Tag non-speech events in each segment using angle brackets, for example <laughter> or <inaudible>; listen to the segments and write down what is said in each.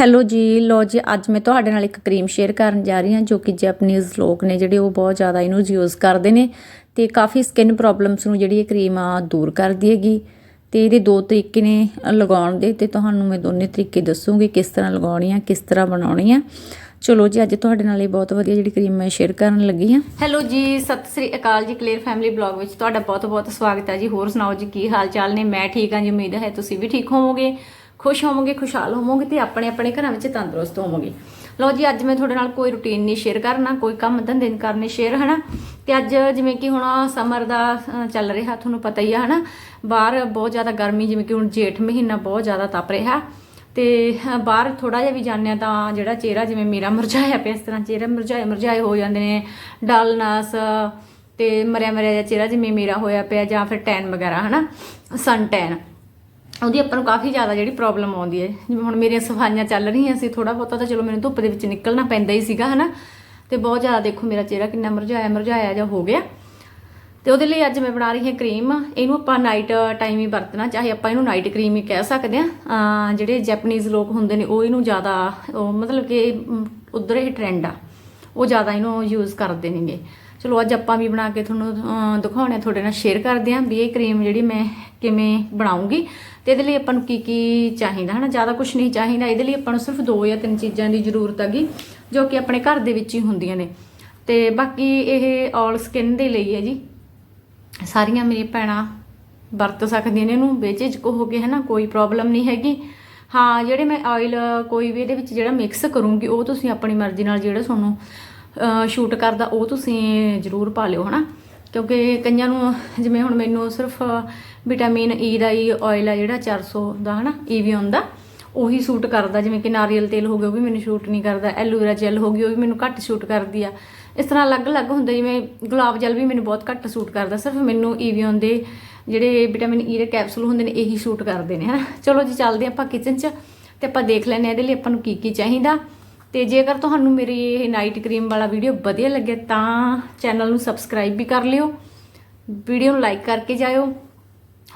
Hello ਜੀ ਲੋ ਜੀ, ਅੱਜ ਮੈਂ ਤੁਹਾਡੇ ਨਾਲ ਇੱਕ ਕਰੀਮ ਸ਼ੇਅਰ ਕਰਨ ਜਾ ਰਹੀ ਹਾਂ, ਜੋ ਕਿ ਜੈਪਨੀਜ਼ ਲੋਕ ਨੇ ਜਿਹੜੇ ਉਹ ਬਹੁਤ ਜ਼ਿਆਦਾ ਇਹਨੂੰ ਯੂਜ਼ ਕਰਦੇ ਨੇ ਤੇ ਕਾਫੀ ਸਕਿਨ ਪ੍ਰੋਬਲਮਸ ਨੂੰ ਜਿਹੜੀ ਇਹ ਕਰੀਮ ਆ, ਦੂਰ ਕਰਦੀ ਹੈਗੀ ਤੇ ਇਹਦੇ ਦੋ ਤਰੀਕੇ ਨੇ ਲਗਾਉਣ ਦੇ ਤੇ ਤੁਹਾਨੂੰ ਮੈਂ ਦੋਨੇ ਤਰੀਕੇ ਦੱਸੂਗੀ ਕਿਸ ਤਰ੍ਹਾਂ ਲਗਾਉਣੀ ਆ, ਕਿਸ ਤਰ੍ਹਾਂ ਬਣਾਉਣੀ ਆ। ਚਲੋ ਜੀ, ਅੱਜ ਤੁਹਾਡੇ ਨਾਲ ਇਹ ਬਹੁਤ ਵਧੀਆ ਜਿਹੜੀ ਕਰੀਮ ਮੈਂ ਸ਼ੇਅਰ ਕਰਨ ਲੱਗੀ ਹਾਂ। ਹੈਲੋ ਜੀ, ਸਤਿ ਸ੍ਰੀ ਅਕਾਲ ਜੀ ਕਲੀਅਰ ਫੈਮਿਲੀ ਬਲੌਗ ਵਿੱਚ ਤੁਹਾਡਾ ਬਹੁਤ-ਬਹੁਤ ਸਵਾਗਤ ਹੈ ਜੀ। ਹੋਰ ਸੁਣਾਓ ਜੀ, ਕੀ ਹਾਲ ਚਾਲ ਨੇ? ਮੈਂ ਠੀਕ ਹਾਂ ਜੀ, ਉਮੀਦ ਹੈ ਤੁਸੀਂ ਵੀ ਠੀਕ ਹੋਵੋਗੇ। ਖੁਸ਼ ਹੋਵੋਗੇ, ਖੁਸ਼ਹਾਲ ਹੋਵੋਗੇ ਤੇ ਆਪਣੇ ਆਪਣੇ ਘਰਾਂ ਵਿੱਚ ਤੰਦਰੁਸਤ ਹੋਵੋਗੇ। ਲਓ ਜੀ, ਅੱਜ ਮੈਂ ਤੁਹਾਡੇ ਨਾਲ ਕੋਈ ਰੁਟੀਨ ਨਹੀਂ ਸ਼ੇਅਰ ਕਰਨਾ, ਕੋਈ ਕੰਮ ਧੰਦੇ ਨਹੀਂ ਕਰਨੇ ਸ਼ੇਅਰ ਹਨਾ? ਤੇ ਅੱਜ ਜਿਵੇਂ ਕਿ ਹੁਣ ਸਮਰ ਦਾ ਚੱਲ ਰਿਹਾ, ਤੁਹਾਨੂੰ ਪਤਾ ਹੀ ਆ, ਹਨਾ? ਬਾਹਰ ਬਹੁਤ ਜ਼ਿਆਦਾ ਗਰਮੀ, ਜਿਵੇਂ ਕਿ ਹੁਣ ਜੇਠ ਮਹੀਨਾ ਬਹੁਤ ਜ਼ਿਆਦਾ ਤਪ ਰਿਹਾ। ਤੇ ਬਾਹਰ ਥੋੜਾ ਜਿਹਾ ਵੀ ਜਾਂਦੇ ਆ ਤਾਂ ਜਿਹੜਾ ਚਿਹਰਾ ਜਿਵੇਂ ਮੇਰਾ ਮੁਰਝਾਇਆ ਪਿਆ, ਇਸ ਤਰ੍ਹਾਂ ਚਿਹਰਾ ਮੁਰਝਾਏ ਮੁਰਝਾਏ ਹੋ ਜਾਂਦੇ ਨੇ, ਡਲਨਸ ਤੇ ਮਰਿਆ ਮਰਿਆ ਜਿਹਾ ਚਿਹਰਾ ਜਿਵੇਂ ਮੇਰਾ ਹੋਇਆ ਪਿਆ ਜਾਂ ਫਿਰ ਟੈਨ ਵਗੈਰਾ, ਹਨਾ? ਸਨ ਟੈਨ ਉਹਦੀ ਆਪਾਂ ਨੂੰ ਕਾਫੀ ਜ਼ਿਆਦਾ ਜਿਹੜੀ ਪ੍ਰੋਬਲਮ ਆਉਂਦੀ ਹੈ। ਜਿਵੇਂ ਹੁਣ ਮੇਰੀਆਂ ਸਫਾਈਆਂ ਚੱਲ ਰਹੀਆਂ ਸੀ ਥੋੜਾ ਬਹੁਤਾ ਤਾਂ ਚਲੋ ਮੈਨੂੰ ਧੁੱਪ ਦੇ ਵਿੱਚ ਨਿਕਲਣਾ ਪੈਂਦਾ ਹੀ ਸੀਗਾ, ਹਨਾ? ਤੇ ਬਹੁਤ ਜ਼ਿਆਦਾ ਦੇਖੋ ਮੇਰਾ ਚਿਹਰਾ ਕਿੰਨਾ ਮਰਝਾਇਆ ਮਰਝਾਇਆ ਜਿਹਾ ਹੋ ਗਿਆ। ਤੇ ਉਹਦੇ ਲਈ ਅੱਜ ਮੈਂ ਬਣਾ ਰਹੀ ਹਾਂ ਕਰੀਮ। ਇਹਨੂੰ ਆਪਾਂ ਨਾਈਟ ਟਾਈਮ ਹੀ ਵਰਤਣਾ, ਚਾਹੇ ਆਪਾਂ ਇਹਨੂੰ ਨਾਈਟ ਕਰੀਮ ਹੀ ਕਹਿ ਸਕਦੇ ਆ ਜਿਹੜੇ ਜੈਪਨੀਜ਼ ਲੋਕ ਹੁੰਦੇ ਨੇ, ਉਹ ਇਹਨੂੰ ਜ਼ਿਆਦਾ, ਉਹ ਮਤਲਬ ਕਿ ਉਧਰ ਇਹ ਟ੍ਰੈਂਡ ਆ। ਉਹ ਜ਼ਿਆਦਾ ਇਹਨੂੰ ਯੂਜ਼ ਕਰਦੇ ਨੇਗੇ। ਚਲੋ ਅੱਜ ਆਪਾਂ ਵੀ ਬਣਾ ਕੇ ਤੁਹਾਨੂੰ ਦਿਖਾਉਣੇ ਆ, ਤੁਹਾਡੇ ਨਾਲ ਸ਼ੇਅਰ ਕਰਦੇ ਆਂ ਵੀ ਇਹ ਕਰੀਮ ਜਿਹੜੀ ਮੈਂ ਕਿਵੇਂ ਬਣਾਉਂਗੀ ਤੇ ਇਹਦੇ ਲਈ ਆਪਾਂ ਨੂੰ ਕੀ ਕੀ ਚਾਹੀਦਾ ਹਨਾ? ਜ਼ਿਆਦਾ ਕੁਝ ਨਹੀਂ ਚਾਹੀਦਾ। ਇਹਦੇ ਲਈ ਆਪਾਂ ਨੂੰ ਸਿਰਫ ਦੋ ਜਾਂ ਤਿੰਨ ਚੀਜ਼ਾਂ ਦੀ ਜ਼ਰੂਰਤ ਹੈਗੀ ਜੋ ਕਿ ਆਪਣੇ ਘਰ ਦੇ ਵਿੱਚ ਹੀ ਹੁੰਦੀਆਂ ਨੇ। ਤੇ ਬਾਕੀ ਇਹ ਆਲ ਸਕਿਨ ਦੇ ਲਈ ਹੈ ਜੀ। ਸਾਰੀਆਂ ਮੇਰੀ ਭੈਣਾਂ ਵਰਤ ਸਕਦੀਆਂ ਨੇ ਇਹਨੂੰ ਬੇਝਿਜਕ ਹੋ ਕੇ ਹਨਾ? ਕੋਈ ਪ੍ਰੋਬਲਮ ਨਹੀਂ ਹੈਗੀ। ਹਾਂ ਜਿਹੜੇ ਮੈਂ ਆਇਲ ਕੋਈ ਵੀ ਇਹਦੇ ਵਿੱਚ ਜਿਹੜਾ ਮਿਕਸ ਕਰੂੰਗੀ ਉਹ ਤੁਸੀਂ ਆਪਣੀ ਮਰਜ਼ੀ ਨਾਲ ਜਿਹੜਾ ਤੁਹਾਨੂੰ ਸ਼ੂਟ ਕਰਦਾ, ਉਹ ਤੁਸੀਂ ਜ਼ਰੂਰ ਪਾ ਲਿਓ, ਹਨਾ? ਕਿਉਂਕਿ ਕਈਆਂ ਨੂੰ, ਜਿਵੇਂ ਹੁਣ ਮੈਨੂੰ ਸਿਰਫ ਵਿਟਾਮਿਨ ਈ e ਦਾ ਹੀ ਆਇਲ ਆ ਜਿਹੜਾ 400 ਦਾ, ਹਨਾ? E ਈਵੀਓਨ ਦਾ ਉਹੀ ਸੂਟ ਕਰਦਾ, ਜਿਵੇਂ ਕਿ ਨਾਰੀਅਲ ਤੇਲ ਹੋ ਗਿਆ, ਉਹ ਵੀ ਮੈਨੂੰ ਸ਼ੂਟ ਨਹੀਂ ਕਰਦਾ, ਐਲੋਵੇਰਾ ਜੈਲ ਹੋ ਗਈ, ਉਹ ਵੀ ਮੈਨੂੰ ਘੱਟ ਸ਼ੂਟ ਕਰਦੀ ਆ। ਇਸ ਤਰ੍ਹਾਂ ਅਲੱਗ-ਅਲੱਗ ਹੁੰਦਾ, ਜਿਵੇਂ ਗੁਲਾਬ ਜਲ ਵੀ ਮੈਨੂੰ ਬਹੁਤ ਘੱਟ ਸੂਟ ਕਰਦਾ, ਸਿਰਫ ਮੈਨੂੰ e ਈਵੀਓਨ ਦੇ ਜਿਹੜੇ ਵਿਟਾਮਿਨ ਈ ਦੇ ਕੈਪਸੂਲ ਹੁੰਦੇ ਨੇ, ਇਹੀ ਸ਼ੂਟ ਕਰਦੇ ਨੇ, ਹਨਾ? ਚਲੋ ਜੀ, ਚੱਲਦੇ ਆਪਾਂ ਕਿਚਨ 'ਚ, ਤੇ ਆਪਾਂ ਦੇਖ ਲੈਂਦੇ ਹਾਂ ਇਹਦੇ ਲਈ ਆਪਾਂ ਨੂੰ ਕੀ ਕੀ ਚਾਹੀਦਾ। ਤੇ ਜੇਕਰ ਤੁਹਾਨੂੰ ਮੇਰੀ ਇਹ ਨਾਈਟ ਕਰੀਮ ਵਾਲਾ ਵੀਡੀਓ ਵਧੀਆ ਲੱਗੇ ਤਾਂ ਚੈਨਲ ਨੂੰ ਸਬਸਕ੍ਰਾਈਬ ਵੀ ਕਰ ਲਿਓ। ਵੀਡੀਓ ਨੂੰ ਲਾਈਕ ਕਰਕੇ ਜਾਇਓ।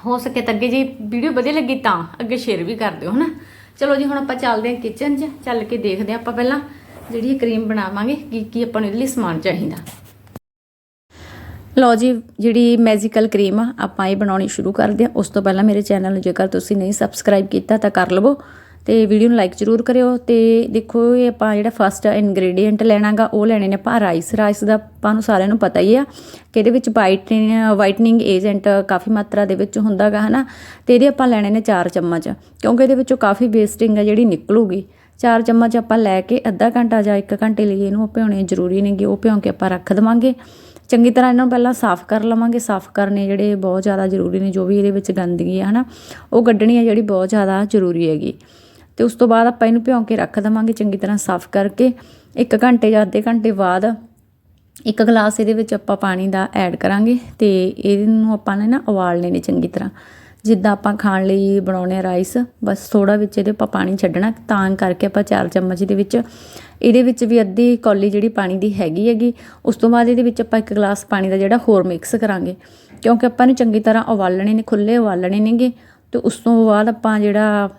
ਹੋ ਸਕੇ ਤਾਂ ਅੱਗੇ ਜੇ ਵੀਡੀਓ ਵਧੀਆ ਲੱਗੀ ਤਾਂ ਅੱਗੇ ਸ਼ੇਅਰ ਵੀ ਕਰ ਦਿਓ, ਹਨਾ? ਚਲੋ ਜੀ, ਹੁਣ ਆਪਾਂ ਚੱਲਦੇ ਹਾਂ ਕਿਚਨ 'ਚ। ਚੱਲ ਕੇ ਦੇਖਦੇ ਹਾਂ ਆਪਾਂ ਪਹਿਲਾਂ ਜਿਹੜੀ ਇਹ ਕਰੀਮ ਬਣਾਵਾਂਗੇ, ਕੀ ਕੀ ਆਪਾਂ ਨੂੰ ਇਹਦੇ ਲਈ ਸਮਾਨ ਚਾਹੀਦਾ। ਲਓ ਜੀ, ਜਿਹੜੀ ਮੈਜੀਕਲ ਕਰੀਮ ਆ, ਆਪਾਂ ਇਹ ਬਣਾਉਣੀ ਸ਼ੁਰੂ ਕਰਦੇ ਹਾਂ। ਉਸ ਤੋਂ ਪਹਿਲਾਂ ਮੇਰੇ ਚੈਨਲ ਨੂੰ ਜੇਕਰ ਤੁਸੀਂ ਨਹੀਂ ਸਬਸਕ੍ਰਾਈਬ ਕੀਤਾ ਤਾਂ ਕਰ ਲਵੋ। ਤੇ ਵੀਡੀਓ ਨੂੰ ਲਾਈਕ ਜ਼ਰੂਰ ਕਰਿਓ ਤੇ ਦੇਖੋ ਇਹ ਆਪਾਂ ਜਿਹੜਾ ਫਸਟ ਇਨਗਰੀਡੀਅੰਟ ਲੈਣਾਗਾ, ਉਹ ਲੈਣੇ ਨੇ ਆਪਾਂ ਰਾਈਸ ਰਾਈਸ ਦਾ ਆਪਾਂ ਨੂੰ ਸਾਰਿਆਂ ਨੂੰ ਪਤਾ ਹੀ ਆ ਕਿ ਇਹਦੇ ਵਿੱਚ ਵਾਈਟਨਿੰਗ ਵਾਈਟਨਿੰਗ ਏਜੰਟ ਕਾਫੀ ਮਾਤਰਾ ਦੇ ਵਿੱਚ ਹੁੰਦਾਗਾ, ਹਨਾ? ਤੇ ਇਹਦੇ ਆਪਾਂ ਲੈਣੇ ਨੇ 4 ਚਮਚ, ਕਿਉਂਕਿ ਇਹਦੇ ਵਿੱਚੋਂ ਕਾਫੀ ਵੇਸਟਿੰਗ ਆ ਜਿਹੜੀ ਨਿਕਲੂਗੀ। 4 ਚਮਚ ਆਪਾਂ ਲੈ ਕੇ ਅੱਧਾ ਘੰਟਾ ਜਾਂ 1 ਘੰਟੇ ਲਈ ਇਹਨੂੰ ਭਿਉਣੇ ਜ਼ਰੂਰੀ ਨੇਗੇ, ਉਹ ਭਿਉਂ ਕੇ ਆਪਾਂ ਰੱਖ ਦਵਾਂਗੇ। ਚੰਗੀ ਤਰ੍ਹਾਂ ਇਹਨਾਂ ਨੂੰ ਪਹਿਲਾਂ ਸਾਫ਼ ਕਰ ਲਵਾਂਗੇ, ਸਾਫ਼ ਕਰਨੇ ਜਿਹੜੇ ਬਹੁਤ ਜ਼ਿਆਦਾ ਜ਼ਰੂਰੀ ਨੇ, ਜੋ ਵੀ ਇਹਦੇ ਵਿੱਚ ਗੰਦਗੀ ਹੈ ਹਨਾ? ਉਹ ਕੱਢਣੀ ਹੈ ਜਿਹੜੀ ਬਹੁਤ ਜ਼ਿਆਦਾ ਜ਼ਰੂਰੀ ਹੈਗੀ। ਤੇ ਉਸ ਤੋਂ ਬਾਅਦ ਆਪਾਂ ਇਹਨੂੰ ਭਿਉਂ ਕੇ ਰੱਖ ਦਵਾਂਗੇ ਚੰਗੀ ਤਰ੍ਹਾਂ ਸਾਫ਼ ਕਰਕੇ। 1 ਘੰਟੇ ਜਾਂ ਅੱਧੇ ਘੰਟੇ ਬਾਅਦ ਇੱਕ ਗਲਾਸ ਇਹਦੇ ਵਿੱਚ ਆਪਾਂ ਪਾਣੀ ਦਾ ਐਡ ਕਰਾਂਗੇ ਤੇ ਇਹਨੂੰ ਆਪਾਂ ਨੇ ਨਾ ਉਬਾਲਣੇ ਨੇ ਚੰਗੀ ਤਰ੍ਹਾਂ। ਜਿੱਦਾਂ ਆਪਾਂ ਖਾਣ ਲਈ ਬਣਾਉਣੇ ਆ ਰਾਈਸ, ਬਸ ਥੋੜਾ ਵਿੱਚ ਇਹਦੇ ਆਪਾਂ ਪਾਣੀ ਛੱਡਣਾ, ਤਾਂ ਕਰਕੇ ਆਪਾਂ 4 ਚਮਚ ਦੇ ਵਿੱਚ ਇਹਦੇ ਵਿੱਚ ਵੀ ਅੱਧੀ ਕੌਲੀ ਜਿਹੜੀ ਪਾਣੀ ਦੀ ਹੈਗੀ ਹੈਗੀ, ਉਸ ਤੋਂ ਬਾਅਦ ਇਹਦੇ ਵਿੱਚ ਆਪਾਂ ਇੱਕ ਗਲਾਸ ਪਾਣੀ ਦਾ ਜਿਹੜਾ ਹੋਰ ਮਿਕਸ ਕਰਾਂਗੇ। ਕਿਉਂਕਿ ਆਪਾਂ ਨੂੰ ਚੰਗੀ ਤਰ੍ਹਾਂ ਉਬਾਲਣੇ ਨੇ ਖੁੱਲੇ ਉਬਾਲਣੇ ਨੇਗੇ ਤੇ ਉਸ ਤੋਂ ਬਾਅਦ ਆਪਾਂ ਜਿਹੜਾ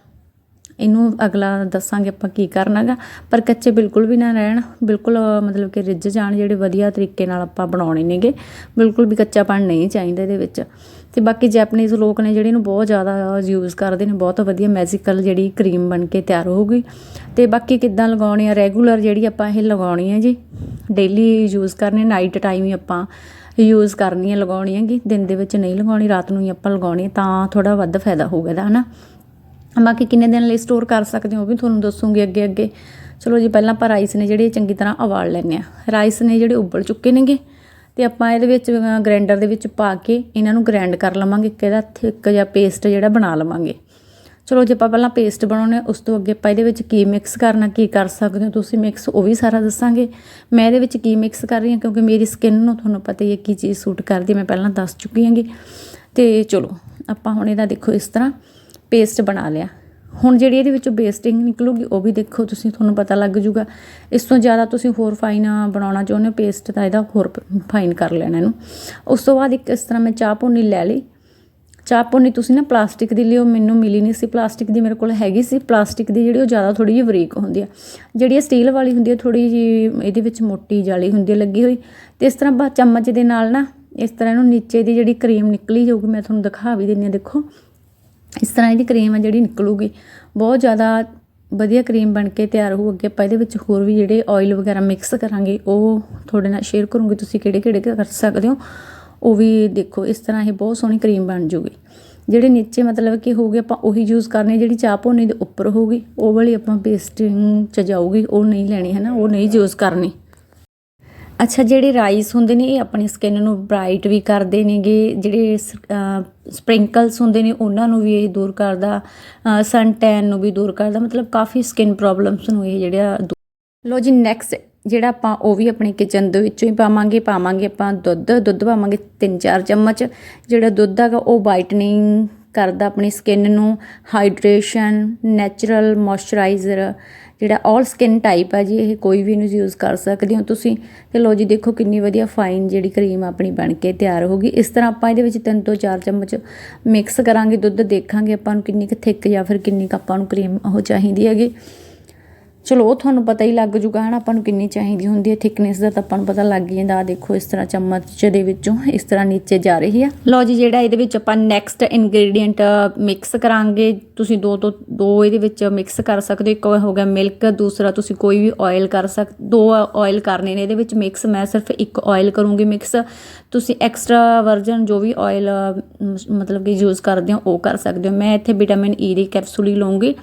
ਇਹਨੂੰ ਅਗਲਾ ਦੱਸਾਂਗੇ ਆਪਾਂ ਕੀ ਕਰਨਾਗਾ। ਪਰ ਕੱਚੇ ਬਿਲਕੁਲ ਵੀ ਨਾ ਰਹਿਣ। ਬਿਲਕੁਲ, ਮਤਲਬ ਕਿ ਰਿੱਝ ਜਾਣ ਜਿਹੜੇ ਵਧੀਆ ਤਰੀਕੇ ਨਾਲ ਆਪਾਂ ਬਣਾਉਣੇ ਨੇਗੇ। ਬਿਲਕੁਲ ਵੀ ਕੱਚਾਪਣ ਨਹੀਂ ਚਾਹੀਦਾ ਇਹਦੇ ਵਿੱਚ। ਤੇ ਬਾਕੀ ਜੈਪਨੀਜ਼ ਲੋਕ ਨੇ ਜਿਹੜੇ ਇਹਨੂੰ ਬਹੁਤ ਜ਼ਿਆਦਾ ਯੂਜ਼ ਕਰਦੇ ਨੇ, ਬਹੁਤ ਵਧੀਆ ਮੈਜੀਕਲ ਜਿਹੜੀ ਕਰੀਮ ਬਣ ਕੇ ਤਿਆਰ ਹੋਊਗੀ। ਤੇ ਬਾਕੀ ਕਿੱਦਾਂ ਲਗਾਉਣੀ ਆ? ਰੈਗੂਲਰ ਜਿਹੜੀ ਆਪਾਂ ਇਹ ਲਗਾਉਣੀ ਹੈ ਜੀ ਡੇਲੀ ਯੂਜ਼ ਕਰਨੀ ਨਾਈਟ ਟਾਈਮ ਹੀ ਆਪਾਂ ਯੂਜ਼ ਕਰਨੀ ਹੈ ਲਗਾਉਣੀ ਹੈਗੀ ਦਿਨ ਦੇ ਵਿੱਚ ਨਹੀਂ ਲਗਾਉਣੀ, ਰਾਤ ਨੂੰ ਹੀ ਆਪਾਂ ਲਗਾਉਣੀ ਹੈ ਤਾਂ ਥੋੜਾ ਵੱਧ ਫਾਇਦਾ ਹੋਊਗਾ ਇਹਦਾ, ਹਨਾ? ਬਾਕੀ ਕਿੰਨੇ ਦਿਨ ਲਈ ਸਟੋਰ ਕਰ ਸਕਦੇ ਹੋ ਉਹ ਵੀ ਤੁਹਾਨੂੰ ਦੱਸੂਗੀ ਅੱਗੇ ਅੱਗੇ। ਚਲੋ ਜੀ, ਪਹਿਲਾਂ ਆਪਾਂ ਰਾਈਸ ਨੇ ਜਿਹੜੇ ਚੰਗੀ ਤਰ੍ਹਾਂ ਉਬਾਲ ਲੈਂਦੇ ਆ ਰਾਈਸ ਨੇ ਜਿਹੜੇ ਉਬਲ ਚੁੱਕੇ ਨੇਗੇ ਤੇ ਆਪਾਂ ਇਹਦੇ ਵਿੱਚ ਗ੍ਰਾਈਂਡਰ ਦੇ ਵਿੱਚ ਪਾ ਕੇ ਇਹਨਾਂ ਨੂੰ ਗ੍ਰਾਈਂਡ ਕਰ ਲਵਾਂਗੇ। ਇੱਕ ਇਹਦਾ ਥਿਕ ਜਿਹਾ ਪੇਸਟ ਜਿਹੜਾ ਬਣਾ ਲਵਾਂਗੇ। ਚਲੋ ਜੇ, ਆਪਾਂ ਪਹਿਲਾਂ ਪੇਸਟ ਬਣਾਉਣੇ ਉਸ ਤੋਂ ਅੱਗੇ ਆਪਾਂ ਇਹਦੇ ਵਿੱਚ ਕੀ ਮਿਕਸ ਕਰਨਾ, ਕੀ ਕਰ ਸਕਦੇ ਹੋ ਤੁਸੀਂ ਮਿਕਸ ਉਹ ਵੀ ਸਾਰਾ ਦੱਸਾਂਗੇ। ਮੈਂ ਇਹਦੇ ਵਿੱਚ ਕੀ ਮਿਕਸ ਕਰ ਰਹੀ ਹਾਂ ਕਿਉਂਕਿ ਮੇਰੀ ਸਕਿਨ ਨੂੰ ਤੁਹਾਨੂੰ ਪਤਾ ਹੀ ਹੈ ਕੀ ਚੀਜ਼ ਸੂਟ ਕਰਦੀ ਮੈਂ ਪਹਿਲਾਂ ਦੱਸ ਚੁੱਕੀ ਹਾਂਗੀ। ਤੇ ਚਲੋ, ਆਪਾਂ ਹੁਣ ਇਹਦਾ ਦੇਖੋ ਇਸ ਤਰ੍ਹਾਂ ਪੇਸਟ ਬਣਾ ਲਿਆ। ਹੁਣ ਜਿਹੜੀ ਇਹਦੇ ਵਿੱਚੋਂ ਬੇਸਟਿੰਗ ਨਿਕਲੂਗੀ, ਉਹ ਵੀ ਦੇਖੋ ਤੁਸੀਂ, ਤੁਹਾਨੂੰ ਪਤਾ ਲੱਗ ਜੂਗਾ ਇਸ ਤੋਂ ਜ਼ਿਆਦਾ ਤੁਸੀਂ ਹੋਰ ਫਾਈਨ ਬਣਾਉਣਾ ਚਾਹੁੰਦੇ ਹੋ ਪੇਸਟ ਤਾਂ ਇਹਦਾ ਹੋਰ ਫਾਈਨ ਕਰ ਲੈਣਾ ਇਹਨੂੰ। ਉਸ ਤੋਂ ਬਾਅਦ ਇੱਕ ਇਸ ਤਰ੍ਹਾਂ ਮੈਂ ਚਾਹ ਭੁੰਨੀ ਲੈ ਲਈ। ਚਾਹ ਭੁੰਨੀ ਤੁਸੀਂ ਨਾ ਪਲਾਸਟਿਕ ਦੀ ਲਿਓ, ਮੈਨੂੰ ਮਿਲੀ ਨਹੀਂ ਸੀ। ਪਲਾਸਟਿਕ ਦੀ ਮੇਰੇ ਕੋਲ ਹੈਗੀ ਸੀ। ਪਲਾਸਟਿਕ ਦੀ ਜਿਹੜੀ ਉਹ ਜ਼ਿਆਦਾ ਥੋੜੀ ਜਿਹੀ ਬਰੀਕ ਹੁੰਦੀ ਆ। ਜਿਹੜੀ ਇਹ ਸਟੀਲ ਵਾਲੀ ਹੁੰਦੀ ਆ ਥੋੜੀ ਜਿਹੀ ਇਹਦੇ ਵਿੱਚ ਮੋਟੀ ਜਾਲੀ ਹੁੰਦੀ ਹੈ ਲੱਗੀ ਹੋਈ। ਤੇ ਇਸ ਤਰ੍ਹਾਂ ਬਾ ਚਮਚ ਦੇ ਨਾਲ ਨਾ, ਇਸ ਤਰ੍ਹਾਂ ਇਹਨੂੰ ਨੀਚੇ ਦੀ ਜਿਹੜੀ ਕਰੀਮ ਨਿਕਲੀ ਜਾਊਗੀ, ਮੈਂ ਤੁਹਾਨੂੰ ਦਿਖਾ ਵੀ ਦਿੰਦੀ ਹਾਂ, ਦੇਖੋ। ਇਸ ਤਰ੍ਹਾਂ ਇਹਦੀ ਕਰੀਮ ਆ ਜਿਹੜੀ ਨਿਕਲੂਗੀ। ਬਹੁਤ ਜ਼ਿਆਦਾ ਵਧੀਆ ਕਰੀਮ ਬਣ ਕੇ ਤਿਆਰ ਹੋਊ। ਅੱਗੇ ਆਪਾਂ ਇਹਦੇ ਵਿੱਚ ਹੋਰ ਵੀ ਜਿਹੜੇ ਆਇਲ ਵਗੈਰਾ ਮਿਕਸ ਕਰਾਂਗੇ, ਉਹ ਤੁਹਾਡੇ ਨਾਲ ਸ਼ੇਅਰ ਕਰੂੰਗੀ। ਤੁਸੀਂ ਕਿਹੜੇ ਕਿਹੜੇ ਕਰ ਸਕਦੇ ਹੋ, ਉਹ ਵੀ ਦੇਖੋ। ਇਸ ਤਰ੍ਹਾਂ ਇਹ ਬਹੁਤ ਸੋਹਣੀ ਕਰੀਮ ਬਣ ਜੂਗੀ। ਜਿਹੜੇ ਨੀਚੇ ਮਤਲਬ ਕਿ ਹੋਊਗੀ, ਆਪਾਂ ਉਹੀ ਯੂਜ਼ ਕਰਨੇ ਜਿਹੜੀ ਚਾਹ ਭੋਨੇ ਦੇ ਉੱਪਰ ਹੋਊਗੀ, ਉਹ ਵਾਲੀ ਆਪਾਂ ਪੇਸਟਿੰਗ ਚ ਜਾਊਗੀ। ਉਹ ਨਹੀਂ ਲੈਣੀ ਹੈ ਨਾ, ਉਹ ਨਹੀਂ ਯੂਜ਼ ਕਰਨੀ। ਅੱਛਾ, ਜਿਹੜੇ ਰਾਈਸ ਹੁੰਦੇ ਨੇ, ਇਹ ਆਪਣੀ ਸਕਿਨ ਨੂੰ ਬ੍ਰਾਈਟ ਵੀ ਕਰਦੇ ਨੇਗੇ। ਜਿਹੜੇ ਸਪ੍ਰਿੰਕਲਸ ਹੁੰਦੇ ਨੇ, ਉਹਨਾਂ ਨੂੰ ਵੀ ਇਹ ਦੂਰ ਕਰਦਾ। ਸਨ ਟੈਨ ਨੂੰ ਵੀ ਦੂਰ ਕਰਦਾ। ਮਤਲਬ ਕਾਫੀ ਸਕਿਨ ਪ੍ਰੋਬਲਮਸ ਨੂੰ ਇਹ ਜਿਹੜਾ ਦੂ- ਲੋ ਜੀ ਨੈਕਸਟ ਜਿਹੜਾ ਆਪਾਂ ਉਹ ਵੀ ਆਪਣੇ ਕਿਚਨ ਦੇ ਵਿੱਚੋਂ ਹੀ ਪਾਵਾਂਗੇ। ਪਾਵਾਂਗੇ ਆਪਾਂ ਦੁੱਧ। ਦੁੱਧ ਪਾਵਾਂਗੇ 3-4 ਚਮਚ। ਜਿਹੜਾ ਦੁੱਧ ਹੈਗਾ, ਉਹ ਵਾਈਟਨਿੰਗ ਕਰਦਾ ਆਪਣੀ ਸਕਿਨ ਨੂੰ। ਹਾਈਡਰੇਸ਼ਨ ਨੈਚੁਰਲ ਮੋਇਸਚਰਾਈਜ਼ਰ ਜਿਹੜਾ ਆਲ ਸਕਿਨ ਟਾਈਪ ਹੈ ਜੀ, ਇਹ ਕੋਈ ਵੀ ਇਹਨੂੰ ਯੂਜ਼ ਕਰ ਸਕਦੇ ਹੋ ਤੁਸੀਂ। ਤੇ ਲੋ ਜੀ, ਦੇਖੋ ਕਿੰਨੀ ਵਧੀਆ ਫਾਈਨ ਜਿਹੜੀ ਕਰੀਮ ਆਪਣੀ ਬਣ ਕੇ ਤਿਆਰ ਹੋ ਗਈ। ਇਸ ਤਰ੍ਹਾਂ ਆਪਾਂ ਇਹਦੇ ਵਿੱਚ ਤਿੰਨ ਤੋਂ ਚਾਰ ਚਮਚ ਮਿਕਸ ਕਰਾਂਗੇ, ਦੁੱਧ ਦੇਖਾਂਗੇ ਆਪਾਂ ਨੂੰ ਕਿੰਨੀ ਕੁ ਥਿੱਕ ਜਾਂ ਫਿਰ ਕਿੰਨੀ ਕੁ ਆਪਾਂ ਨੂੰ ਕਰੀਮ ਉਹ ਚਾਹੀਦੀ ਹੈਗੀ। ਚਲੋ, ਉਹ ਤੁਹਾਨੂੰ ਪਤਾ ਹੀ ਲੱਗ ਜੂਗਾ, ਹਨਾ, ਆਪਾਂ ਨੂੰ ਕਿੰਨੀ ਚਾਹੀਦੀ ਹੁੰਦੀ ਹੈ ਥਿਕਨੈਸ ਦਾ, ਤਾਂ ਆਪਾਂ ਨੂੰ ਪਤਾ ਲੱਗ ਜਾਂਦਾ, ਆਹ ਦੇਖੋ, ਇਸ ਤਰ੍ਹਾਂ ਚਮਚ ਦੇ ਵਿੱਚੋਂ, ਇਸ ਤਰ੍ਹਾਂ ਨੀਚੇ ਜਾ ਰਹੀ ਆ। ਲਓ ਜੀ, ਜਿਹੜਾ ਇਹਦੇ ਵਿੱਚ ਆਪਾਂ ਨੈਕਸਟ ਇਨਗਰੀਡੀਅੰਟ ਮਿਕਸ ਕਰਾਂਗੇ, ਤੁਸੀਂ ਦੋ ਤੋਂ, ਦੋ ਇਹਦੇ ਵਿੱਚ ਮਿਕਸ ਕਰ ਸਕਦੇ ਹੋ, ਇੱਕ ਹੋ ਗਿਆ ਮਿਲਕ ਦੂਸਰਾ ਤੁਸੀਂ ਕੋਈ ਵੀ ਆਇਲ ਕਰ ਸਕ, ਦੋ ਆਇਲ ਕਰਨੇ ਨੇ ਇਹਦੇ ਵਿੱਚ ਮਿਕਸ ਮੈਂ ਸਿਰਫ ਇੱਕ ਆਇਲ ਕਰੂੰਗੀ ਮਿਕਸ ਤੁਸੀਂ ਐਕਸਟਰਾ ਵਰਜਨ ਜੋ ਵੀ ਆਇਲ ਮਤਲਬ ਕਿ ਯੂਜ਼ ਕਰਦੇ ਹੋ, ਉਹ ਕਰ ਸਕਦੇ ਹੋ। ਮੈਂ ਇੱਥੇ ਵਿਟਾਮਿਨ ਈ e ਦੀ ਕੈਪਸੂਲ ਹੀ ਲਵਾਂਗੀ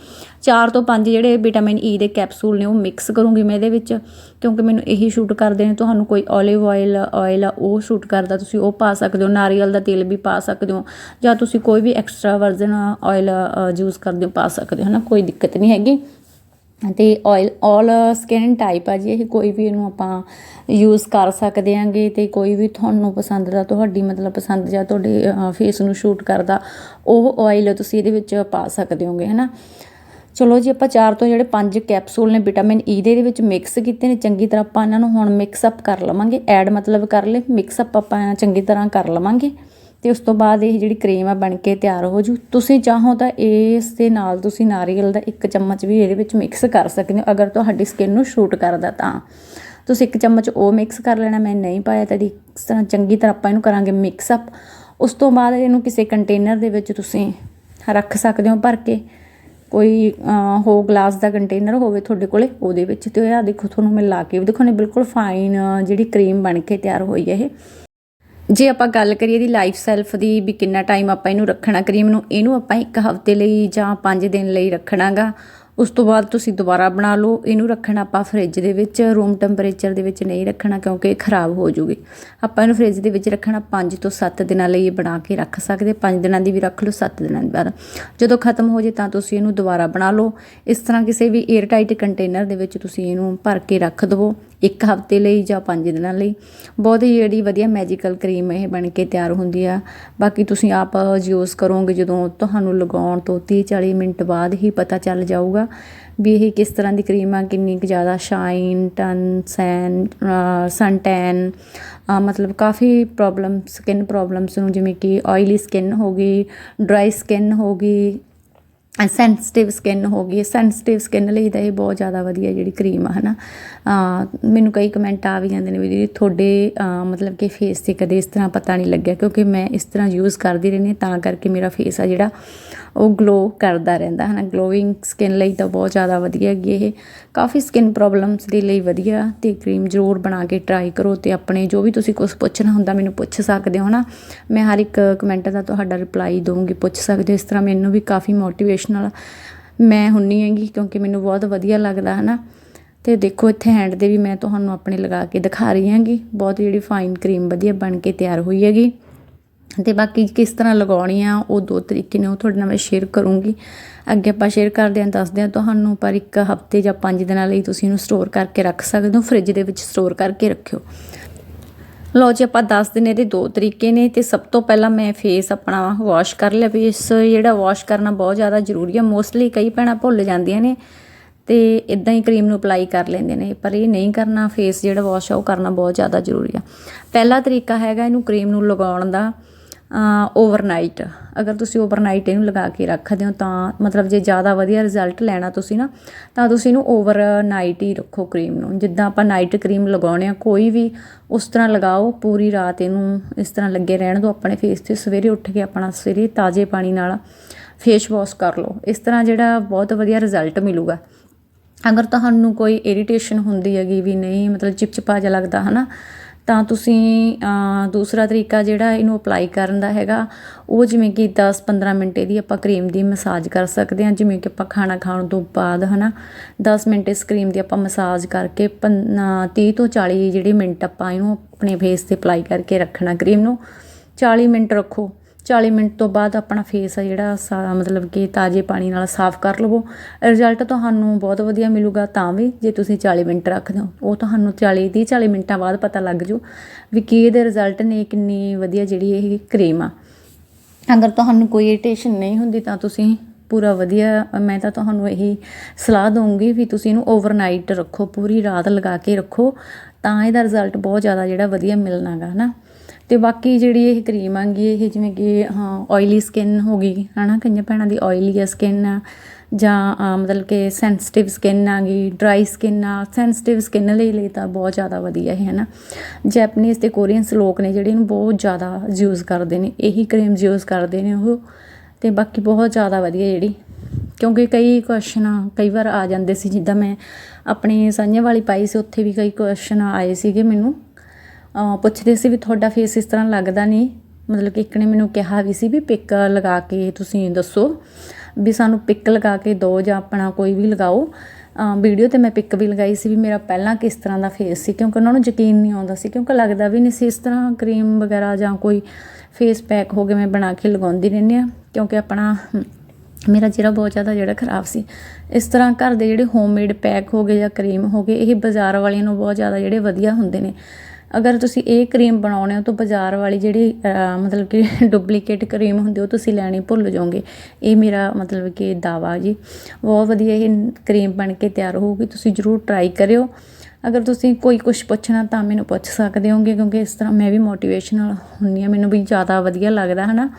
ਚਾਰ ਤੋਂ ਪੰਜ ਜਿਹੜੇ ਵਿਟਾਮਿਨ ਈ ਦੇ ਕੈਪਸੂਲ ਨੇ ਉਹ ਮਿਕਸ ਕਰੂੰਗੀ ਮੈਂ ਇਹਦੇ ਵਿੱਚ, ਕਿਉਂਕਿ ਮੈਨੂੰ ਇਹੀ ਸ਼ੂਟ ਕਰਦੇ ਨੇ, ਤੁਹਾਨੂੰ ਕੋਈ 올ਿਵ ਆਇਲ ਆਇਲ ਆ, ਉਹ ਸ਼ੂਟ ਕਰਦਾ, ਤੁਸੀਂ ਉਹ ਪਾ ਸਕਦੇ ਹੋ, ਨਾਰੀਅਲ ਦਾ ਤੇਲ ਵੀ ਪਾ ਸਕਦੇ ਹੋ, ਜਾਂ ਤੁਸੀਂ ਕੋਈ ਵੀ ਐਕਸਟਰਾ ਵਰਜਨ ਆਇਲ ਯੂਜ਼ ਕਰਦੇ ਹੋ, ਪਾ ਸਕਦੇ ਹੋ ਨਾ ਕੋਈ ਦਿੱਕਤ ਨਹੀਂ ਹੈਗੀ। ਤੇ ਆਇਲ ਆਲ ਸਕਿਨ ਟਾਈਪ ਆ ਜੀ, ਇਹ ਕੋਈ ਵੀ ਇਹਨੂੰ ਆਪਾਂ ਯੂਜ਼ ਕਰ ਸਕਦੇ ਆਂਗੇ ਤੇ ਕੋਈ ਵੀ ਤੁਹਾਨੂੰ ਪਸੰਦ ਦਾ, ਤੁਹਾਡੀ ਮਤਲਬ ਪਸੰਦ ਜਾਂ ਤੁਹਾਡੇ ਫੇਸ ਨੂੰ ਸ਼ੂਟ ਕਰਦਾ, ਉਹ ਆਇਲ ਤੁਸੀਂ ਇਹਦੇ ਵਿੱਚ ਪਾ ਸਕਦੇ ਹੋਗੇ, ਹਨਾ। ਚਲੋ ਜੀ, ਆਪਾਂ ਚਾਰ ਤੋਂ ਜਿਹੜੇ ਪੰਜ ਕੈਪਸੂਲ ਨੇ ਵਿਟਾਮਿਨ ਈ e ਦੇ ਇਹਦੇ ਵਿੱਚ ਮਿਕਸ ਕੀਤੇ ਨੇ, ਚੰਗੀ ਤਰ੍ਹਾਂ ਆਪਾਂ ਇਹਨਾਂ ਨੂੰ ਹੁਣ ਮਿਕਸ ਅਪ ਕਰ ਲਵਾਂਗੇ। ਐਡ ਮਤਲਬ ਕਰ ਲੈ ਮਿਕਸ ਅਪ ਆਪਾਂ ਚੰਗੀ ਤਰ੍ਹਾਂ ਕਰ ਲਵਾਂਗੇ। ਤੇ ਉਸ ਤੋਂ ਬਾਅਦ ਇਹ ਜਿਹੜੀ ਕਰੀਮ ਆ ਬਣ ਕੇ ਤਿਆਰ ਹੋ ਜੂ। ਤੁਸੀਂ ਚਾਹੋ ਤਾਂ ਇਸ ਦੇ ਨਾਲ ਤੁਸੀਂ ਨਾਰੀਅਲ ਦਾ ਇੱਕ ਚਮਚ ਵੀ ਇਹਦੇ ਵਿੱਚ ਮਿਕਸ ਕਰ ਸਕਦੇ ਹੋ, ਅਗਰ ਤੁਹਾਡੀ ਸਕਿਨ ਨੂੰ ਸ਼ੂਟ ਕਰਦਾ ਤਾਂ। ਤੁਸੀਂ ਇੱਕ ਚਮਚ ਉਹ ਮਿਕਸ ਕਰ ਲੈਣਾ, ਮੈਂ ਨਹੀਂ ਪਾਇਆ ਤਾਂ ਇਸ ਤਰ੍ਹਾਂ ਚੰਗੀ ਤਰ੍ਹਾਂ ਆਪਾਂ ਇਹਨੂੰ ਕਰਾਂਗੇ ਮਿਕਸ ਅਪ ਉਸ ਤੋਂ ਬਾਅਦ ਇਹਨੂੰ ਕਿਸੇ ਕੰਟੇਨਰ ਦੇ ਵਿੱਚ ਤੁਸੀਂ ਰੱਖ ਸਕਦੇ ਹੋ ਭਰ ਕੇ। ਕੋਈ ਹੋ ਗਲਾਸ ਦਾ ਕੰਟੇਨਰ ਹੋਵੇ ਤੁਹਾਡੇ ਕੋਲੇ, ਉਹਦੇ ਵਿੱਚ ਤੇ ਆ ਦੇਖੋ, ਤੁਹਾਨੂੰ ਮੈਂ ਲਾ ਕੇ ਵੀ ਦਿਖਾਉਣੀ ਬਿਲਕੁਲ ਫਾਈਨ ਜਿਹੜੀ ਕਰੀਮ ਬਣ ਕੇ ਤਿਆਰ ਹੋਈ ਹੈ ਇਹ। ਜੇ ਆਪਾਂ ਗੱਲ ਕਰੀਏ ਇਹਦੀ ਲਾਈਫ ਸੈਲਫ ਦੀ ਵੀ ਕਿੰਨਾ ਟਾਈਮ ਆਪਾਂ ਇਹਨੂੰ ਰੱਖਣਾ ਕਰੀਮ ਨੂੰ, ਇਹਨੂੰ ਆਪਾਂ ਇੱਕ ਹਫ਼ਤੇ ਲਈ ਜਾਂ 5 ਦਿਨ ਲਈ ਰੱਖਣਾਗਾ। ਉਸ ਤੋਂ ਬਾਅਦ ਤੁਸੀਂ ਦੁਬਾਰਾ ਬਣਾ ਲਓ। ਇਹਨੂੰ ਰੱਖਣਾ ਆਪਾਂ ਫ੍ਰਿਜ ਦੇ ਵਿੱਚ ਰੂਮ ਟੈਂਪਰੇਚਰ ਦੇ ਵਿੱਚ ਨਹੀਂ ਰੱਖਣਾ ਕਿਉਂਕਿ ਇਹ ਖਰਾਬ ਹੋ ਜੂਗੀ। ਆਪਾਂ ਇਹਨੂੰ ਫ੍ਰਿਜ ਦੇ ਵਿੱਚ ਰੱਖਣਾ 5 ਤੋਂ 7 ਦਿਨਾਂ ਲਈ ਇਹ ਬਣਾ ਕੇ ਰੱਖ ਸਕਦੇ। 5 ਦਿਨਾਂ ਦੀ ਵੀ ਰੱਖ ਲਓ 7 ਦਿਨਾਂ ਦੀ ਬਾਅਦ। ਜਦੋਂ ਖਤਮ ਹੋ ਜੇ ਤਾਂ ਤੁਸੀਂ ਇਹਨੂੰ ਦੁਬਾਰਾ ਬਣਾ ਲਓ। ਇਸ ਤਰ੍ਹਾਂ ਕਿਸੇ ਵੀ 에ਅਰ ਟਾਈਟ ਕੰਟੇਨਰ ਦੇ ਵਿੱਚ ਤੁਸੀਂ ਇਹਨੂੰ ਭਰ ਕੇ ਰੱਖ ਦਿਵੋ। ਇੱਕ ਹਫ਼ਤੇ ਲਈ ਜਾਂ 5 ਦਿਨਾਂ ਲਈ। ਬਹੁਤ ਹੀ ਜਿਹੜੀ ਵਧੀਆ ਮੈਜੀਕਲ ਕਰੀਮ ਇਹ ਬਣ ਕੇ ਤਿਆਰ ਹੁੰਦੀ ਆ। ਬਾਕੀ ਤੁਸੀਂ ਆਪ ਯੂਜ਼ ਕਰੋਗੇ ਜਦੋਂ ਤੁਹਾਨੂੰ ਲਗਾਉਣ ਤੋਂ 30 40 ਮਿੰਟ ਬਾਅਦ ਹੀ ਪਤਾ ਚੱਲ ਜਾਊਗਾ ਵੀ ਇਹ ਕਿਸ ਤਰ੍ਹਾਂ ਦੀ ਕਰੀਮ ਆ, ਕਿੰਨੀ ਕੁ ਜ਼ਿਆਦਾ ਸ਼ਾਈਨ ਟਨ ਸੈਨ ਸਨ ਟੈਨ ਮਤਲਬ ਕਾਫੀ ਪ੍ਰੋਬਲਮ ਸਕਿਨ ਪ੍ਰੋਬਲਮਸ ਨੂੰ ਜਿਵੇਂ ਕਿ ਆਇਲੀ ਸਕਿਨ ਹੋ ਗਈ ਡਰਾਈ ਸਕਿਨ ਹੋ ਗਈ ਸੈਂਸਿਟਿਵ ਸਕਿਨ ਹੋ ਗਈ ਸੈਂਸਿਟਿਵ ਸਕਿਨ ਲਈ ਤਾਂ ਇਹ ਬਹੁਤ ਜ਼ਿਆਦਾ ਵਧੀਆ ਜਿਹੜੀ ਕਰੀਮ ਆ, ਹਨਾ। ਮੈਨੂੰ ਕਈ ਕਮੈਂਟ ਆ ਵੀ ਜਾਂਦੇ ਨੇ ਵੀ ਜਿਹੜੀ ਤੁਹਾਡੇ ਮਤਲਬ ਕਿ ਫੇਸ ਤੇ ਕਦੇ ਇਸ ਤਰ੍ਹਾਂ ਪਤਾ ਨਹੀਂ ਲੱਗਿਆ, ਕਿਉਂਕਿ ਮੈਂ ਇਸ ਤਰ੍ਹਾਂ ਯੂਜ਼ ਕਰਦੀ ਰਹਿੰਦੀ ਤਾਂ ਕਰਕੇ ਮੇਰਾ ਫੇਸ ਆ ਜਿਹੜਾ ਉਹ ਗਲੋ ਕਰਦਾ ਰਹਿੰਦਾ ਹੈ ਨਾ ਗਲੋਇੰਗ ਸਕਿਨ ਲਈ ਤਾਂ ਬਹੁਤ ਜ਼ਿਆਦਾ ਵਧੀਆ ਹੈਗੀ ਇਹ। ਕਾਫੀ ਸਕਿਨ ਪ੍ਰੋਬਲਮਸ ਦੇ ਲਈ ਵਧੀਆ ਤੇ ਕਰੀਮ ਜ਼ਰੂਰ ਬਣਾ ਕੇ ਟਰਾਈ ਕਰੋ ਤੇ ਆਪਣੇ ਜੋ ਵੀ ਤੁਸੀਂ ਕੁਝ ਪੁੱਛਣਾ ਹੁੰਦਾ ਮੈਨੂੰ ਪੁੱਛ ਸਕਦੇ ਹੋ ਨਾ ਮੈਂ ਹਰ ਇੱਕ ਕਮੈਂਟ ਦਾ ਤੁਹਾਡਾ ਰਿਪਲਾਈ ਦਊਂਗੀ, ਪੁੱਛ ਸਕਦੇ ਹੋ। ਇਸ ਤਰ੍ਹਾਂ ਮੈਨੂੰ ਵੀ ਕਾਫੀ ਮੋਟੀਵੇਸ਼ਨਲ ਮੈਂ ਹੁੰਨੀ ਹੈਗੀ ਕਿਉਂਕਿ ਮੈਨੂੰ ਬਹੁਤ ਵਧੀਆ ਲੱਗਦਾ ਹੈ ਨਾ ਤੇ ਦੇਖੋ ਇੱਥੇ ਹੈਂਡ ਦੇ ਵੀ ਮੈਂ ਤੁਹਾਨੂੰ ਆਪਣੇ ਲਗਾ ਕੇ ਦਿਖਾ ਰਹੀ ਹਾਂਗੀ। ਬਹੁਤ ਜਿਹੜੀ ਫਾਈਨ ਕਰੀਮ ਵਧੀਆ ਬਣ ਕੇ ਤਿਆਰ ਹੋਈ ਹੈਗੀ। ਤੇ ਬਾਕੀ ਕਿਸ ਤਰ੍ਹਾਂ ਲਗਾਉਣੀ ਆ, ਉਹ ਦੋ ਤਰੀਕੇ ਨੇ, ਉਹ ਤੁਹਾਡੇ ਨਾਲ ਮੈਂ ਸ਼ੇਅਰ ਕਰੂੰਗੀ। ਅੱਗੇ ਆਪਾਂ ਸ਼ੇਅਰ ਕਰਦੇ ਹਾਂ, ਦੱਸਦੇ ਹਾਂ ਤੁਹਾਨੂੰ, ਪਰ ਇੱਕ ਹਫ਼ਤੇ ਜਾਂ 5 ਦਿਨਾਂ ਲਈ ਤੁਸੀਂ ਇਹਨੂੰ ਸਟੋਰ ਕਰਕੇ ਰੱਖ ਸਕਦੇ ਹੋ ਫ੍ਰਿਜ ਦੇ ਵਿੱਚ ਸਟੋਰ ਕਰਕੇ ਰੱਖਿਓ। ਲਓ ਜੀ, ਆਪਾਂ ਦੱਸ ਦਿਨ ਇਹਦੇ ਦੋ ਤਰੀਕੇ ਨੇ, ਤੇ ਸਭ ਤੋਂ ਪਹਿਲਾਂ ਮੈਂ ਫੇਸ ਆਪਣਾ ਵਾਸ਼ ਕਰ ਲਿਆ। ਫੇਸ ਜਿਹੜਾ ਵਾਸ਼ ਕਰਨਾ ਬਹੁਤ ਜ਼ਿਆਦਾ ਜ਼ਰੂਰੀ ਹੈ ਮੋਸਟਲੀ ਕਈ ਭੈਣਾਂ ਭੁੱਲ ਜਾਂਦੀਆਂ ਨੇ, ਤੇ ਇਦਾਂ ਹੀ ਕਰੀਮ ਨੂੰ ਅਪਲਾਈ ਕਰ ਲੈਂਦੇ ਨੇ, ਪਰ ਇਹ ਨਹੀਂ ਕਰਨਾ ਫੇਸ ਜਿਹੜਾ ਵਾਸ਼ ਆ, ਉਹ ਕਰਨਾ ਬਹੁਤ ਜ਼ਿਆਦਾ ਜ਼ਰੂਰੀ ਆ। ਪਹਿਲਾ ਤਰੀਕਾ ਹੈਗਾ ਇਹਨੂੰ ਕਰੀਮ ਨੂੰ ਲਗਾਉਣ ਦਾ। ਓਵਰਨਾਈਟ ਅਗਰ ਤੁਸੀਂ ਓਵਰਨਾਈਟ ਇਹਨੂੰ ਲਗਾ ਕੇ ਰੱਖਦੇ ਹੋ ਤਾਂ ਮਤਲਬ ਜੇ ਜ਼ਿਆਦਾ ਵਧੀਆ ਰਿਜ਼ਲਟ ਲੈਣਾ ਤੁਸੀਂ ਨਾ, ਤਾਂ ਤੁਸੀਂ ਇਹਨੂੰ ਓਵਰਨਾਈਟ ਹੀ ਰੱਖੋ ਕਰੀਮ ਨੂੰ। ਜਿੱਦਾਂ ਆਪਾਂ ਨਾਈਟ ਕਰੀਮ ਲਗਾਉਣੇ ਆ, ਕੋਈ ਵੀ ਉਸ ਤਰ੍ਹਾਂ ਲਗਾਓ, ਪੂਰੀ ਰਾਤ ਇਹਨੂੰ ਇਸ ਤਰ੍ਹਾਂ ਲੱਗੇ ਰਹਿਣ ਦਿਓ, ਆਪਣੇ ਫੇਸ ਤੇ ਸਵੇਰੇ ਉੱਠ ਕੇ ਆਪਣਾ ਸਵੇਰੇ ਤਾਜ਼ੇ ਪਾਣੀ ਨਾਲ ਫੇਸ ਵਾਸ਼ ਕਰ ਲਓ। ਇਸ ਤਰ੍ਹਾਂ ਜਿਹੜਾ ਬਹੁਤ ਵਧੀਆ ਰਿਜ਼ਲਟ ਮਿਲੂਗਾ। ਅਗਰ ਤੁਹਾਨੂੰ ਕੋਈ ਇਰੀਟੇਸ਼ਨ ਹੁੰਦੀ ਹੈਗੀ ਵੀ ਨਹੀਂ, ਮਤਲਬ ਚਿਪਚਿਪਾ ਜਿਹਾ ਲੱਗਦਾ ਹਨਾ ਤਾਂ ਤੁਸੀਂ ਦੂਸਰਾ ਤਰੀਕਾ ਜਿਹੜਾ ਇਹਨੂੰ ਅਪਲਾਈ ਕਰਨ ਦਾ ਹੈਗਾ ਉਹ ਜਿਵੇਂ ਕਿ 10-15 ਮਿੰਟ ਇਹਦੀ ਆਪਾਂ ਕਰੀਮ ਦੀ ਮਸਾਜ ਕਰ ਸਕਦੇ ਹਾਂ ਜਿਵੇਂ ਕਿ ਆਪਾਂ ਖਾਣਾ ਖਾਣ ਤੋਂ ਬਾਅਦ ਹਨਾ? 10 ਮਿੰਟ ਇਸ ਕਰੀਮ ਦੀ ਆਪਾਂ ਮਸਾਜ ਕਰਕੇ ਪੰ- ਅ, 30 ਤੋਂ 40 ਜਿਹੜੇ ਮਿੰਟ ਆਪਾਂ ਇਹਨੂੰ ਆਪਣੇ ਫੇਸ ਤੇ ਅਪਲਾਈ ਕਰਕੇ ਰੱਖਣਾ ਕਰੀਮ ਨੂੰ। 40 ਮਿੰਟ ਰੱਖੋ। 40 ਮਿੰਟ ਤੋਂ ਬਾਅਦ ਆਪਣਾ ਫੇਸ ਆ ਜਿਹੜਾ ਸਾ, ਮਤਲਬ ਕਿ ਤਾਜ਼ੇ ਪਾਣੀ ਨਾਲ ਸਾਫ਼ ਕਰ ਲਵੋ। ਰਿਜ਼ਲਟ ਤੁਹਾਨੂੰ ਬਹੁਤ ਵਧੀਆ ਮਿਲੂਗਾ, ਤਾਂ ਵੀ ਜੇ ਤੁਸੀਂ 40 ਮਿੰਟ ਰੱਖਦੇ ਹੋ ਉਹ ਤੁਹਾਨੂੰ 40 30 40 ਮਿੰਟਾਂ ਬਾਅਦ ਪਤਾ ਲੱਗ ਜੂ ਵੀ ਕੀ ਇਹਦੇ ਰਿਜ਼ਲਟ ਨੇ, ਕਿੰਨੀ ਵਧੀਆ ਜਿਹੜੀ ਇਹ ਕਰੀਮ ਆ। ਅਗਰ ਤੁਹਾਨੂੰ ਕੋਈ ਇਰੀਟੇਸ਼ਨ ਨਹੀਂ ਹੁੰਦੀ ਤਾਂ ਤੁਸੀਂ ਪੂਰਾ ਵਧੀਆ, ਮੈਂ ਤਾਂ ਤੁਹਾਨੂੰ ਇਹੀ ਸਲਾਹ ਦਊਂਗੀ ਵੀ ਤੁਸੀਂ ਇਹਨੂੰ ਓਵਰਨਾਈਟ ਰੱਖੋ, ਪੂਰੀ ਰਾਤ ਲਗਾ ਕੇ ਰੱਖੋ, ਤਾਂ ਇਹਦਾ ਰਿਜ਼ਲਟ ਬਹੁਤ ਜ਼ਿਆਦਾ ਜਿਹੜਾ ਵਧੀਆ ਮਿਲਣਾਗਾ, ਹਨਾ। ਤੇ ਬਾਕੀ ਜਿਹੜੀ ਇਹ ਕਰੀਮ ਆਂਗੀ, ਇਹ ਜਿਵੇਂ ਕਿ, ਹਾਂ ਆਇਲੀ ਸਕਿਨ ਹੋ ਗਈ, ਹਨਾ? ਕਈਆਂ ਭੈਣਾਂ ਦੀ ਆਇਲੀ ਸਕਿਨ ਆ, ਜਾਂ ਮਤਲਬ ਕਿ ਸੈਂਸਿਟਿਵ ਸਕਿਨ ਆ ਗਈ ਡਰਾਈ ਸਕਿਨ ਆ ਸੈਂਸਿਟਿਵ ਸਕਿਨ ਲਈ ਲਈ ਤਾਂ ਬਹੁਤ ਜ਼ਿਆਦਾ ਵਧੀਆ ਹੈ ਹਨਾ? ਜੈਪਨੀਜ਼ ਤੇ ਕੋਰੀਅਨਸ ਲੋਕ ਨੇ ਜਿਹੜੇ ਇਹਨੂੰ ਬਹੁਤ ਜ਼ਿਆਦਾ ਯੂਜ਼ ਕਰਦੇ ਨੇ, ਇਹੀ ਕਰੀਮ ਯੂਜ਼ ਕਰਦੇ ਨੇ ਉਹ, ਤੇ ਬਾਕੀ ਬਹੁਤ ਜ਼ਿਆਦਾ ਵਧੀਆ ਜਿਹੜੀ, ਕਿਉਂਕਿ ਕਈ ਕੁਐਸਚਨ ਕਈ ਵਾਰ ਆ ਜਾਂਦੇ ਸੀ, ਜਿੱਦਾਂ ਮੈਂ ਆਪਣੀ ਸਾਂਝੇ ਵਾਲੀ ਪਾਈ ਸੀ, ਉੱਥੇ ਵੀ ਕਈ ਕੁਐਸਚਨ ਆਏ ਸੀਗੇ ਮੈਨੂੰ ਪੁੱਛਦੇ ਸੀ ਵੀ ਤੁਹਾਡਾ ਫੇਸ ਇਸ ਤਰ੍ਹਾਂ ਲੱਗਦਾ ਨਹੀਂ। ਮਤਲਬ ਕਿ ਇੱਕ ਨੇ ਮੈਨੂੰ ਕਿਹਾ ਵੀ ਸੀ ਵੀ ਪਿੱਕ ਲਗਾ ਕੇ ਤੁਸੀਂ ਦੱਸੋ ਵੀ ਸਾਨੂੰ ਪਿੱਕ ਲਗਾ ਕੇ ਦਿਓ ਜਾਂ ਆਪਣਾ ਕੋਈ ਵੀ ਲਗਾਓ। ਵੀਡੀਓ ਤੇ ਮੈਂ ਪਿਕ ਵੀ ਲਗਾਈ ਸੀ ਵੀ ਮੇਰਾ ਪਹਿਲਾਂ ਕਿਸ ਤਰ੍ਹਾਂ ਦਾ ਫੇਸ ਸੀ ਕਿਉਂਕਿ ਉਹਨਾਂ ਨੂੰ ਯਕੀਨ ਨਹੀਂ ਆਉਂਦਾ ਸੀ ਕਿਉਂਕਿ ਲੱਗਦਾ ਵੀ ਨਹੀਂ ਸੀ ਇਸ ਤਰ੍ਹਾਂ ਕਰੀਮ ਵਗੈਰਾ ਜਾਂ ਕੋਈ ਫੇਸ ਪੈਕ ਹੋ ਗਿਆ ਮੈਂ ਬਣਾ ਕੇ ਲਗਾਉਂਦੀ ਰਹਿੰਦੀ ਆ ਕਿਉਂਕਿ ਆਪਣਾ ਮੇਰਾ ਚਿਹਰਾ ਬਹੁਤ ਜ਼ਿਆਦਾ ਜਿਹੜਾ ਖਰਾਬ ਸੀ। ਇਸ ਤਰ੍ਹਾਂ ਘਰ ਦੇ ਜਿਹੜੇ ਹੋਮਮੇਡ ਪੈਕ ਹੋ ਗਏ ਜਾਂ ਕਰੀਮ ਹੋ ਗਏ, ਇਹ ਬਾਜ਼ਾਰ ਵਾਲਿਆਂ ਨੂੰ ਬਹੁਤ ਜ਼ਿਆਦਾ ਜਿਹੜੇ ਵਧੀਆ ਹੁੰਦੇ ਨੇ। ਅਗਰ ਤੁਸੀਂ ਇਹ ਕਰੀਮ ਬਣਾਉਣੇ ਹੋ ਤਾਂ ਬਾਜ਼ਾਰ ਵਾਲੀ ਜਿਹੜੀ ਮਤਲਬ ਕਿ ਡੁਪਲੀਕੇਟ ਕਰੀਮ ਹੁੰਦੀ ਉਹ ਤੁਸੀਂ ਲੈਣੀ ਭੁੱਲ ਜਾਓਗੇ। ਇਹ ਮੇਰਾ ਮਤਲਬ ਕਿ ਦਾਵਾ ਜੀ। ਬਹੁਤ ਵਧੀਆ ਇਹ ਕਰੀਮ ਬਣ ਕੇ ਤਿਆਰ ਹੋਊਗੀ, ਤੁਸੀਂ ਜ਼ਰੂਰ ਟਰਾਈ ਕਰਿਓ। ਅਗਰ ਤੁਸੀਂ ਕੋਈ ਕੁਝ ਪੁੱਛਣਾ ਤਾਂ ਮੈਨੂੰ ਪੁੱਛ ਸਕਦੇ ਹੋਗੇ, ਕਿਉਂਕਿ ਇਸ ਤਰ੍ਹਾਂ ਮੈਂ ਵੀ ਮੋਟੀਵੇਸ਼ਨਲ ਹੁੰਦੀ ਹਾਂ। ਮੈਨੂੰ ਵੀ ਜ਼ਿਆਦਾ ਵਧੀਆ ਲੱਗਦਾ, ਹਨਾ?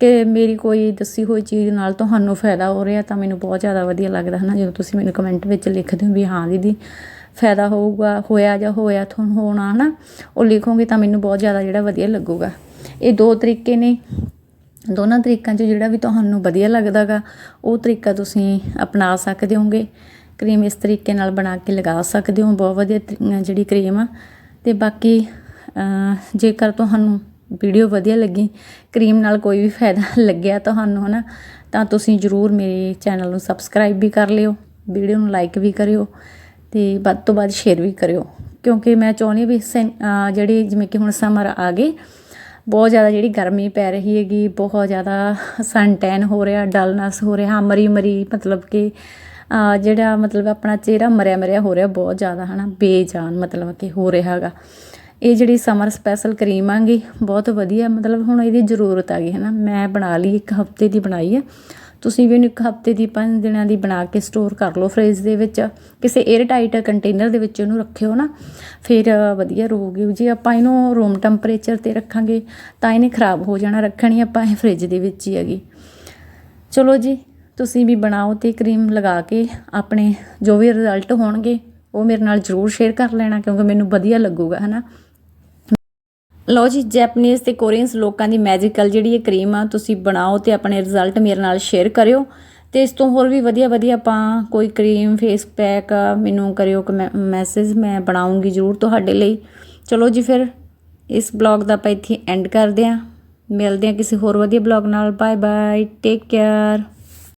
ਕਿ ਮੇਰੀ ਕੋਈ ਦੱਸੀ ਹੋਈ ਚੀਜ਼ ਨਾਲ ਤੁਹਾਨੂੰ ਫਾਇਦਾ ਹੋ ਰਿਹਾ ਤਾਂ ਮੈਨੂੰ ਬਹੁਤ ਜ਼ਿਆਦਾ ਵਧੀਆ ਲੱਗਦਾ, ਹਨਾ? ਜਦੋਂ ਤੁਸੀਂ ਮੈਨੂੰ ਕਮੈਂਟ ਵਿੱਚ ਲਿਖਦੇ ਹੋ ਵੀ, ਹਾਂ, ਦੀਦੀ ਫਾਇਦਾ ਹੋਊਗਾ, ਹੋਇਆ ਜਾਂ ਹੋਇਆ ਤੁਹਾਨੂੰ ਹੋਣਾ, ਹਨਾ? ਉਹ ਲਿਖੋਗੇ ਤਾਂ ਮੈਨੂੰ ਬਹੁਤ ਜ਼ਿਆਦਾ ਜਿਹੜਾ ਵਧੀਆ ਲੱਗੂਗਾ। ਇਹ ਦੋ ਤਰੀਕੇ ਨੇ। ਦੋਨਾਂ ਤਰੀਕਾਂ 'ਚ ਜਿਹੜਾ ਵੀ ਤੁਹਾਨੂੰ ਵਧੀਆ ਲੱਗਦਾਗਾ, ਉਹ ਤਰੀਕਾ ਤੁਸੀਂ ਅਪਣਾ ਸਕਦੇ ਹੋਗੇ। ਕਰੀਮ ਇਸ ਤਰੀਕੇ ਨਾਲ ਬਣਾ ਕੇ ਲਗਾ ਸਕਦੇ ਹੋ। ਬਹੁਤ ਵਧੀਆ ਜਿਹੜੀ ਕਰੀਮ ਆ। ਤੇ ਬਾਕੀ ਜੇਕਰ ਤੁਹਾਨੂੰ ਵੀਡੀਓ ਵਧੀਆ ਲੱਗੀ, ਕਰੀਮ ਨਾਲ ਕੋਈ ਵੀ ਫਾਇਦਾ <laughs> ਲੱਗਿਆ ਤੁਹਾਨੂੰ, ਹਨਾ? ਤਾਂ ਤੁਸੀਂ ਜਰੂਰ ਮੇਰੇ ਚੈਨਲ ਨੂੰ ਸਬਸਕ੍ਰਾਈਬ ਵੀ ਕਰ ਲਿਓ। ਵੀਡੀਓ ਨੂੰ ਲਾਈਕ ਵੀ ਕਰਿਓ। ਅਤੇ ਵੱਧ ਤੋਂ ਵੱਧ ਸ਼ੇਅਰ ਵੀ ਕਰਿਓ। ਕਿਉਂਕਿ ਮੈਂ ਚਾਹੁੰਦੀ ਵੀ ਸੈਨ- ਜਿਹੜੀ ਜਿਵੇਂ ਕਿ ਹੁਣ ਸਮਰ ਆ ਗਏ ਬਹੁਤ ਜ਼ਿਆਦਾ ਜਿਹੜੀ ਗਰਮੀ ਪੈ ਰਹੀ ਹੈਗੀ, ਬਹੁਤ ਜ਼ਿਆਦਾ ਸਨ ਟੈਨ ਹੋ ਰਿਹਾ ਡਲਨੈਸ ਹੋ ਰਿਹਾ, ਮਰੀ ਮਰੀ ਮਤਲਬ ਕਿ ਜਿਹੜਾ ਮਤਲਬ ਆਪਣਾ ਚਿਹਰਾ ਮਰਿਆ ਮਰਿਆ ਹੋ ਰਿਹਾ ਬਹੁਤ ਜ਼ਿਆਦਾ, ਹਨਾ, ਬੇਜਾਨ ਮਤਲਬ ਕਿ ਹੋ ਰਿਹਾ ਹੈਗਾ। ਇਹ ਜਿਹੜੀ ਸਮਰ ਸਪੈਸ਼ਲ ਕਰੀਮ ਆਂਗੀ, ਬਹੁਤ ਵਧੀਆ, ਮਤਲਬ ਹੁਣ ਇਹਦੀ ਜ਼ਰੂਰਤ ਆ ਗਈ ਹੈ ਨਾ ਮੈਂ ਬਣਾ ਲਈ, ਇੱਕ ਹਫ਼ਤੇ ਦੀ ਬਣਾਈ ਹੈ। ਤੁਸੀਂ ਵੀ ਇਹਨੂੰ ਇੱਕ ਹਫ਼ਤੇ ਦੀ, ਪੰਜ ਦਿਨਾਂ ਦੀ ਬਣਾ ਕੇ ਸਟੋਰ ਕਰ ਲਓ ਫ੍ਰਿਜ ਦੇ ਵਿੱਚ। ਕਿਸੇ 에ਅਰ ਟਾਈਟ ਕੰਟੇਨਰ ਦੇ ਵਿੱਚ ਇਹਨੂੰ ਰੱਖਿਓ ਨਾ। ਫਿਰ ਵਧੀਆ ਰਹੂਗੀ ਜੇ। ਆਪਾਂ ਇਹਨੂੰ ਰੂਮ ਟੈਂਪਰੇਚਰ ਤੇ ਰੱਖਾਂਗੇ ਤਾਂ ਇਹਨੇ ਖਰਾਬ ਹੋ ਜਾਣਾ, ਰੱਖਣੀ ਆਪਾਂ ਇਹ ਫ੍ਰਿਜ ਦੇ ਵਿੱਚ ਹੀ ਹੈਗੀ। ਚਲੋ ਜੀ, ਤੁਸੀਂ ਵੀ ਬਣਾਓ ਤੇ ਕਰੀਮ ਲਗਾ ਕੇ ਆਪਣੇ ਜੋ ਵੀ ਰਿਜ਼ਲਟ ਹੋਣਗੇ, ਉਹ ਮੇਰੇ ਨਾਲ ਜ਼ਰੂਰ ਸ਼ੇਅਰ ਕਰ ਲੈਣਾ ਕਿਉਂਕਿ ਮੈਨੂੰ ਵਧੀਆ ਲੱਗੂਗਾ, ਹਨਾ? ਲਓ ਜੀ ਜੈਪਨੀਜ਼ ਤੇ ਕੋਰੀਅਨਸ ਲੋਕਾਂ ਦੀ ਮੈਜੀਕਲ ਜਿਹੜੀ ਇਹ ਕਰੀਮ ਆ, ਤੁਸੀਂ ਬਣਾਓ ਤੇ ਆਪਣੇ ਰਿਜ਼ਲਟ ਮੇਰੇ ਨਾਲ ਸ਼ੇਅਰ ਕਰਿਓ। ਤੇ ਇਸ ਤੋਂ ਹੋਰ ਵੀ ਵਧੀਆ ਵਧੀਆ ਆਪਾਂ ਕੋਈ ਕਰੀਮ ਫੇਸ ਪੈਕ ਮੈਨੂੰ ਕਰਿਓ ਮੈਸੇਜ ਮੈਂ ਬਣਾਉਂਗੀ ਜ਼ਰੂਰ ਤੁਹਾਡੇ ਲਈ। ਚਲੋ ਜੀ ਫਿਰ, ਇਸ ਬਲੌਗ ਦਾ ਆਪਾਂ ਇੱਥੇ ਐਂਡ ਕਰਦੇ ਹਾਂ। ਮਿਲਦੇ ਹਾਂ ਕਿਸੇ ਹੋਰ ਵਧੀਆ ਬਲੌਗ ਨਾਲ। Bye bye take care